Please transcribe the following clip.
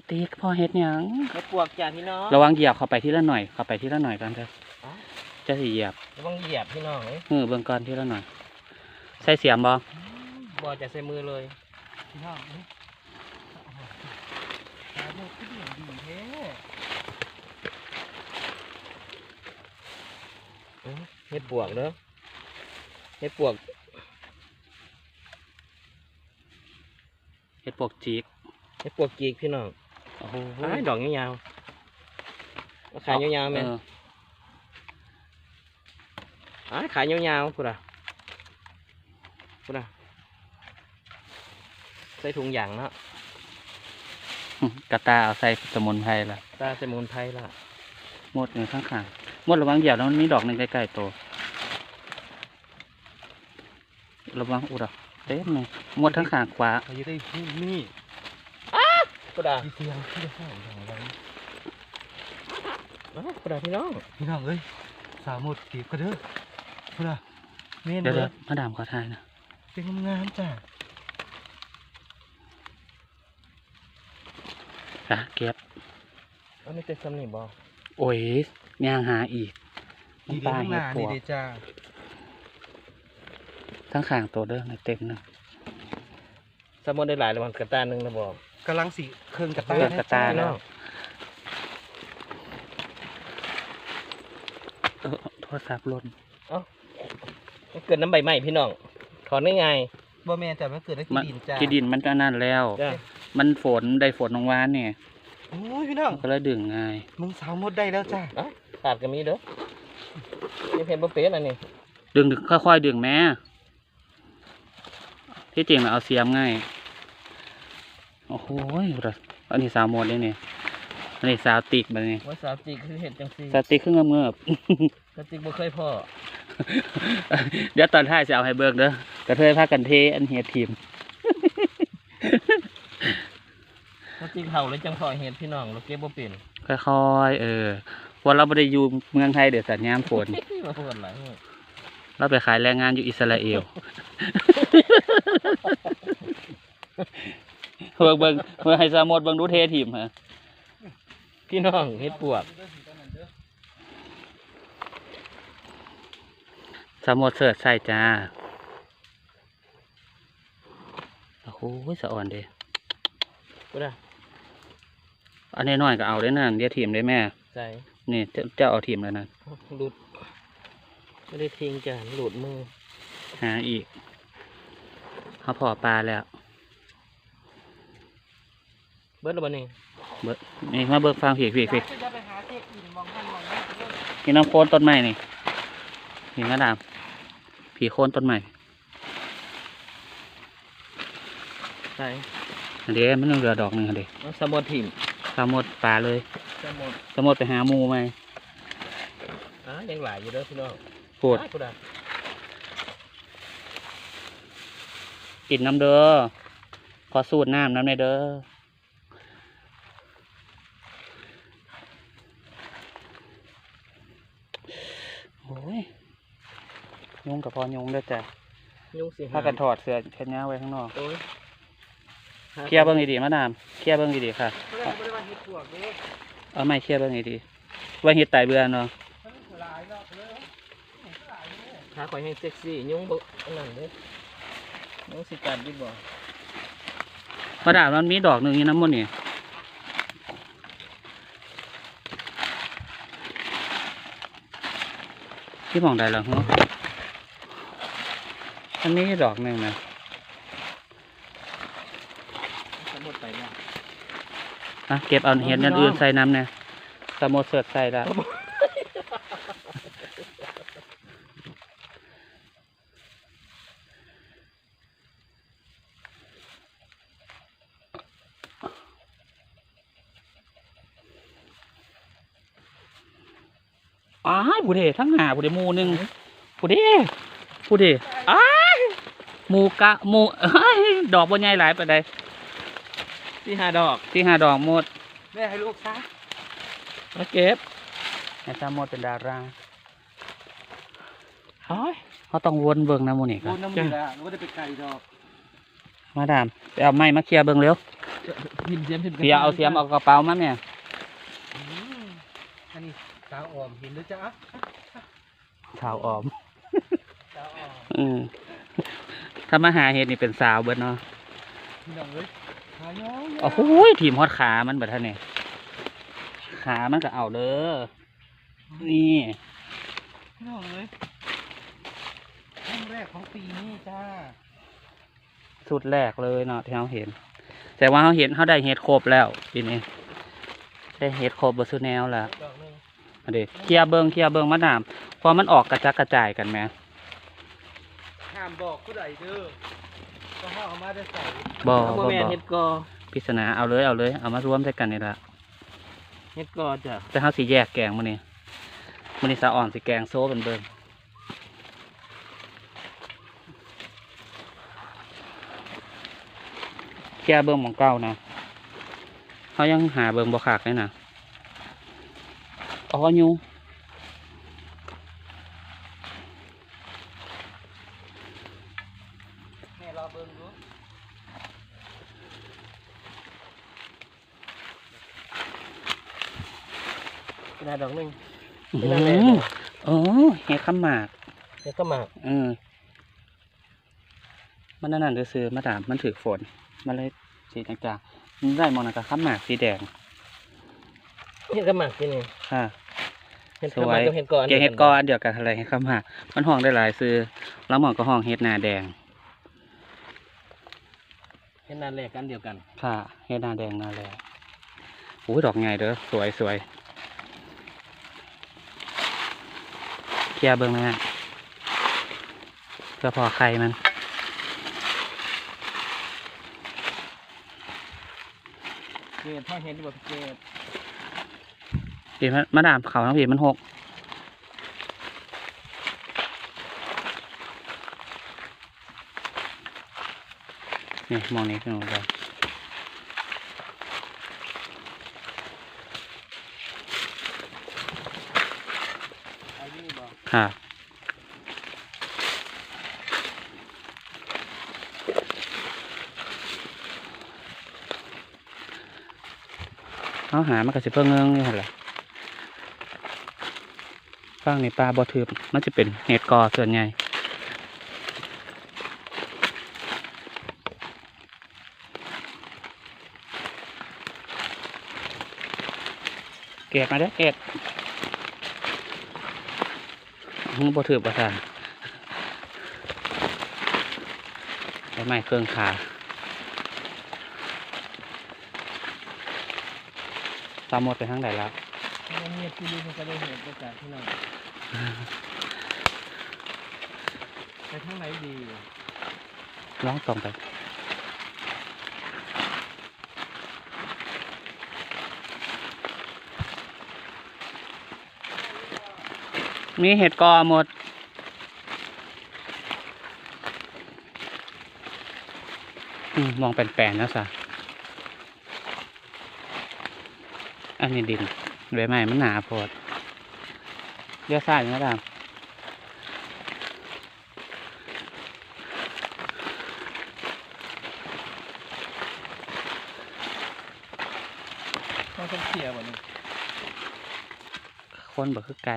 พี่ติ๊กพ่อเฮ็ดหยังเห็ดปวกจ้าพี่น้องระวังเหยียบเข้าไปทีละหน่อยเข้าไปทีละหน่อยกันเถอะอ๋อจะสิเหยียบระวังเหยียบพี่น้องเอ้ยมือเบิ่งก่อนทีละหน่อย ใส่เสียมบ่บ่จะใส่มือเลยพี่น้องเอ้ยหาหมดที่เดียวดีแท้เอ้ยเห็ดปวกเด้อเห็ดปวกเฮ็ดปวกจีกเห็ดปวกกีกพี่น้อง โอ้โหขายดอกยาวๆเอาขายยาวๆแม่นเออขายขายยาวๆพุ่นอะพุ่นอะใส่ถุงยางเนาะกระตาเอาใส่สมุนไพรล่ะตาสมุนไพรล่ะหมดอยู่ข้างข้างๆหมดระวังเหยียบแล้วมันมีดอกหนึ่งใกล้ๆตัวระวังอุดอะเต็มเลยหมดทั้งข้างขวาเขาจะได้ที่นี่ พุ่นอะที่เสียงที่จะเข้าอย่างไรเอ้าพุ่นอะพี่น้องพี่น้องเอ้ยสาวหมดเก็บกันเด้อพุ่นอะเมนเดี๋ยวเด้เดี๋ยอวมาดามขอทายนะเป็นงามๆจ้าจ้ะเก็บเอาไม่เต็มซ้ำนี่บ่โอ้ยย่างหาอีกดีน้ำเด้ปลาข้างหเห็ดน้าปวกนี่เด้จ้าทั้งข้างตัวเด้อในเต็มนะสมุนได้หลายระวังกระตาหนึ่งนะบอก กำลังสิเครื่องกระตาเครื่องกระตาพี่แล้น้วองเออโทรศัพท์หล่นมันเกิดน้ำใบไม้พี่น้องถอนง่ายบ่แม่นแต่มันเกิดได้มันที่ดินจ้าที่ดินมันก็นั่นแล้วๆจ้ามันฝนได้ฝนลงวานเนี่ยโอ้ยพี่น้องมันก็เลยดึงง่ายมึงสาวหมดได้แล้วจ้าเอ้าขาดก็มีเด้อนี่เพนบ่เป็นอันนี้ดึงดึงค่อยๆดึงแม่ที่จริงเราเอาเสียมง่าย โอ้โหอันนี้สาวหมดเลยเนี่ยอันนี้สาวติกแบบนี้ว่าสาวจิกคือเห็ดจังซี่สาวติกขึ้นเงือบสาวจิกบ่เคยพ่อๆเดี๋ยวตอนท้ายจะเอาให้เบิกเด้อกระเทยพากันเทอันเฮียทีมสาวจิกเห่าเลยจังพ่อเห็ดพี่น้องเราเก็บบ่เป็นค่อยๆเออเพราะเราไม่ได้อยู่เมืองไทยเดี๋ยวสัญญามฝนมาพูดหลายมื้อเราไปขายแรงงานอยู่อิสราเอล เบิ่งเบิ่งเบิ่งให้สามดเบิ่งดูเททีมฮะพี่น้องเห็ดปวกสามดเสิร์ชใส่จ้าโอ้โหสะอ่อนเด้กูได้อันนี้น้อยก็เอาได้นั่นเดี๋ยวทีมได้แม่ใส่นี่เจ้าเจ้าเอาทีมแล้วนั่นหลุดไม่ได้ทิ้งจ้ะหลุดมือหาอีกเขาพอปลาแล้ว เบิดแล้วบ่นี่เบิกนี่มาเบิกฟังผีผีผีจะไปหาเทคอินมองท่านมองนี่นี่น้ำโคนต้นไม้นี่นี่มาดามผีโคนต้นไม้ใส่อันเดียวมันยังเหลือดอกหนึ่งอันเดียวเอาสมอถิ่มสามดปลาเลยสมอสมดไปหาหมูไหมอะยังหลายอยู่เด้อพี่น้องปวดอะกูได้กินน้ำเด้อขอสูตรน้ำน้ำในอยเด้อโอ้ย ยุงกับพอยุงเด้อจ้ะยุ่งสิถ้ากันถอดเสื้อแขนยาวไว้ข้างนอก โอ้ยเคลียร์เบิ้งดีๆมาดามเคลียร์เบิ้งดีๆค่ะไม่ได้ไม่ได้ว่าเฮ็ดปวกเด้อเอาไม่เคลียร์เบิ้งดีๆว่าเห็ดไตเบื่อเนาะมันหลายรอบเลยขาข่อยให้เซ็กซี่ยุ่งบ่อันนั้นเด้อยุ่งสิกัดดิบ่มาดามมันมีดอกหนึ่งอยู่น้ำมันนี่ที่มองได้แล้วเหรอ อันนี้ดอกหนึ่งนะสมอไปแล้วอะเก็บเอาเห็ดอย่างอื่นใส่น้ำเนี่ยสมมติเสิร์ชใส่ละอ้ายผู้เดทั้งหาผู้เดหมูหนึ่งผู้เดผู้เดอ้าย หมูกะหมูเอ้ยดอกบนใหญ่หลายไปไดที่หาดอกที่หาดอกหมดแม่ให้ลูกซะมาเก็บให้ซาหมดเป็นดาราเฮ้ยเขาต้องวนเบิ่งนะหมูนี่คโอ้รับน้ำมันละว่าได้ไปไก่ดอกมาดามไปเอาไม้มาเคลียร์เบิ่งเร็วพิมพ์เสียมพิมพ์เสียเอาเสียมเอากระเป๋ามาแม่อืมอันนี้สาวออมเห็นหรือจ๊ะสาวออมสาวออมอืม ถ้ามาหาเห็ดนี่เป็นสาวเบิดเนาะพี่น้องเอ้ยหาย้อยโอ้โหทีมฮอดขามันเบิดท่านนี่ขามันก็เอาเด้อนี่พี่น้องเอ้ยครั้งแรกของปีนี้จ้าสุดแรกเลยเนาะที่เราเห็น แต่ว่าเราเห็นเขาได้เห็ดครบแล้วปีนี้ได้เห็ดครบเบดสุดแนวแล้วดอกหนึง อันนี้เคลียร์เบิงเคลียร์เบิงมะนามพอมันออกกระจักกระจายกันไหมห้ามบอกผู้ใดเด้อก็ห้าเอามาได้ใส่บอเอาบบ่อแม่นบอเฮ็ดกอพิศนาเอาเลยเอาเลยเอามารวมใส่กันนี่ละเฮ็ดกอจ้ะแต่เขาสีแยกแกงมันนี่มันนี่สะอ่อนสีแกงโซ่เป็นเบิงเคลียร์เบิงหมองเก้านะเขายังหาเบิงบ่ขากเลยนะอ๋อยู แม่รอเบิ่งดู ข นาดดอกหนึง อืเป็นอะไรมเนาะโอ้เห็ดขมากเฮ็ดก็หมากเออ มันนั่นนั่นซื้อๆมาดามมันถือฝน มันเลยสีจางๆมันได้มองนะกับข้ามหมากสีแดงเฮ็ดก็หมากที่นี่ค่ะเฮ็ดก็หมากสวย กับเฮ็ดกอเกงเห็ดกออันเดียวกันอะไรเห็ดข้ามหมาก มันห้องได้หลายซื้อแล้วหมองก็ห้องเห็ดหนาแดงเฮ็ดนั่นแหละกันเดียวกัน ค่ะ เห็ดหนาแดงนาแลโอ้ยดอกใหญ่เด้อ สวยสวย เคลียร์เบิ้งนะฮะเพื่อพอไข่มันเกดพ่อเฮ็ดบ่เกดดีมามาดามเขาทั้งผีมันหกนี่มองนี้ขึ้นมาเอา อยู่นี่บ่ค่ะเอาหามันก็สิเพิ่งเงิงนี่หั่นแหละฟังในปลาบ่อถืบมันจะเป็นเห็ดกอส่วนใหญ่เกดมาเด้อเก ดหึบ่ถือบ่ทานใช้ไม้เครื่องขาตามหมดไปทางไหนแล้วมันเฮ็ดที่นี่มันก็ได้เฮ็ดด้วยกันพี่น้องไปทางไหนดี ร้องตรงไป มีเห็ดกอหมดอืมมองแปลนๆนะสะอันนี้ดินใบไม้มันหนาโพดเลี้ยวซ้ายนะดามต้องเสียบ่นี่คนบ่คือไก่